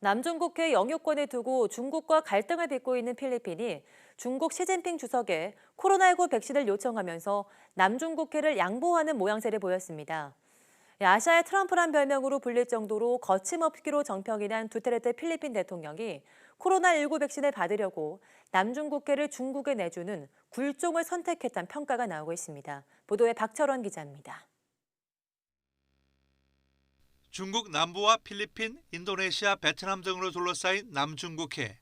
남중국해 영유권을 두고 중국과 갈등을 빚고 있는 필리핀이 중국 시진핑 주석에 코로나19 백신을 요청하면서 남중국해를 양보하는 모양새를 보였습니다. 아시아의 트럼프란 별명으로 불릴 정도로 거침없기로 정평이 난 두테르테 필리핀 대통령이 코로나19 백신을 받으려고 남중국해를 중국에 내주는 굴종을 선택했다는 평가가 나오고 있습니다. 보도에 박철원 기자입니다. 중국 남부와 필리핀, 인도네시아, 베트남 등으로 둘러싸인 남중국해.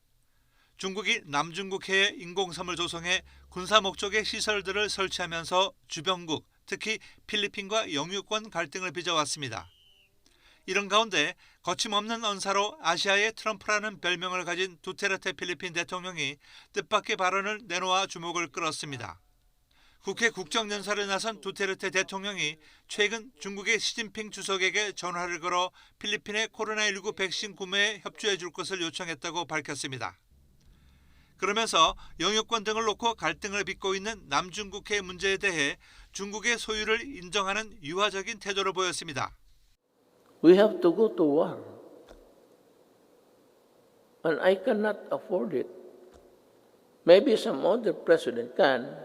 중국이 남중국해에 인공섬을 조성해 군사 목적의 시설들을 설치하면서 주변국, 특히 필리핀과 영유권 갈등을 빚어왔습니다. 이런 가운데 거침없는 언사로 아시아의 트럼프라는 별명을 가진 두테르테 필리핀 대통령이 뜻밖의 발언을 내놓아 주목을 끌었습니다. 국회 국정연설에 나선 두테르테 대통령이 최근 중국의 시진핑 주석에게 전화를 걸어 필리핀의 코로나19 백신 구매에 협조해 줄 것을 요청했다고 밝혔습니다. 그러면서 영유권 등을 놓고 갈등을 빚고 있는 남중국해 문제에 대해 중국의 소유를 인정하는 유화적인 태도를 보였습니다. We have to go to war. And I cannot afford it. Maybe some other president can,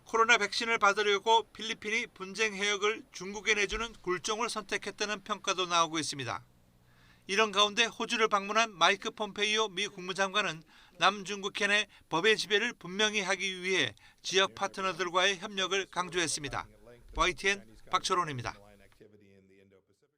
코로나 백신을 받으려고 필리핀이 분쟁 해역을 중국에 내주는 굴종을 선택했다는 평가도 나오고 있습니다. 이런 가운데 호주를 방문한 마이크 폼페이오 미 국무장관은 남중국해 내 법의 지배를 분명히 하기 위해 지역 파트너들과의 협력을 강조했습니다. YTN 박철원입니다.